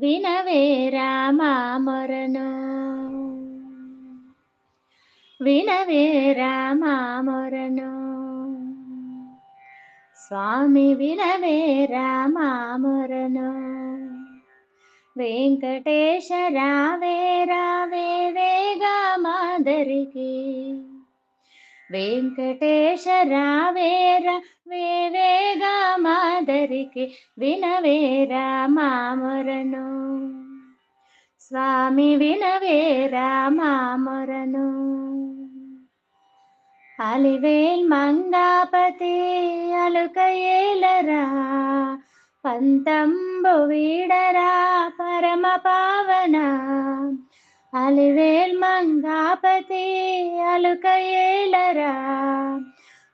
వినవే రామా మొరను. వినవే రామా మొరను. స్వామి వినవే రామా మొరను. వెంకటేశ రావే రావే వేగా మాదరికి వెంకటేశ రావే రావే మాదరికి వినవేరా రామా స్వామి వినవేరా రామా అలివేల్ మంగాపతి అలుకయేలరా పంతంబు వీడరా పరమ పావనా అలివేల్ మంగాపతి అలుక ఏలరా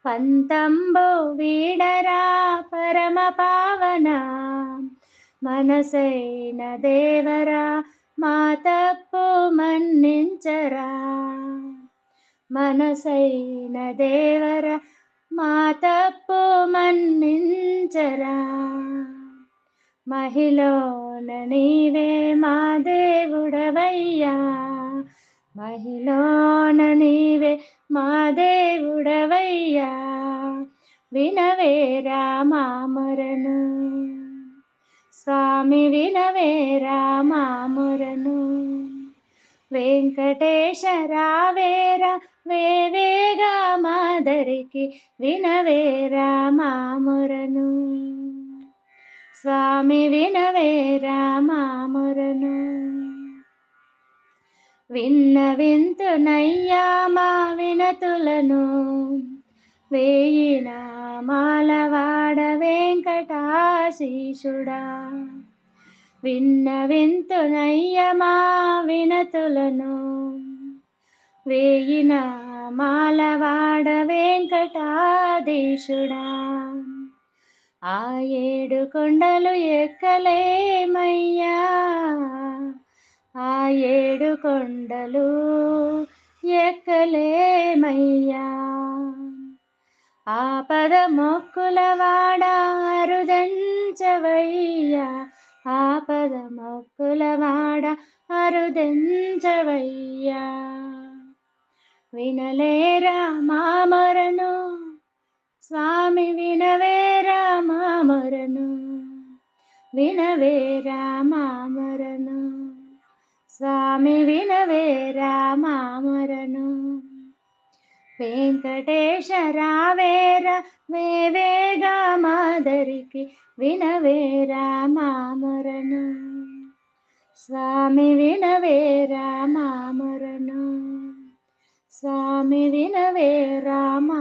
పంతంబు వీడరా పరమ పావన మనసైన దేవరా మా తప్పు మన్నించరా మనసైన దేవరా మా తప్పు మన్నించరా. మహిళన నీవే మా దేవుడవయ్యా. మహిళన నీవే మా దేవుడవయ్యా. వినవేరా మామరను స్వామి వినవేరా మామరను వెంకటేశరావేరా వేవేగా మాదరికి వినవేరా రామా స్వామి వినవే రామా విన్న వింతునయ్యా మా వినతులను. వేయిన మాలవాడ వెంకటాశీషుడా. విన్న వింతునయ్య మా వినతులను. వేయిన మాలవాడ వెంకటాధీశుడా. ఆ ఏడు కొండలు ఎక్కలేమయ్యా? ఆ ఏడు కొండలు ఎక్కలేమయ్యా? ఆపద మొక్కుల వాడ అరుదంచవయ్యా? ఆపద మొక్కుల వాడ అరుదంచవయ్యా? వినలేరా మామరను స్వామి వినవే వినవేరా వినవే రామా మామరను స్వామి వినవే రామా మామరను వెంకటేశ రావేర వేవేగా మాదరికి వినవే రామా మామరను స్వామి వినవే రామా మామరను స్వామి వినవే రామా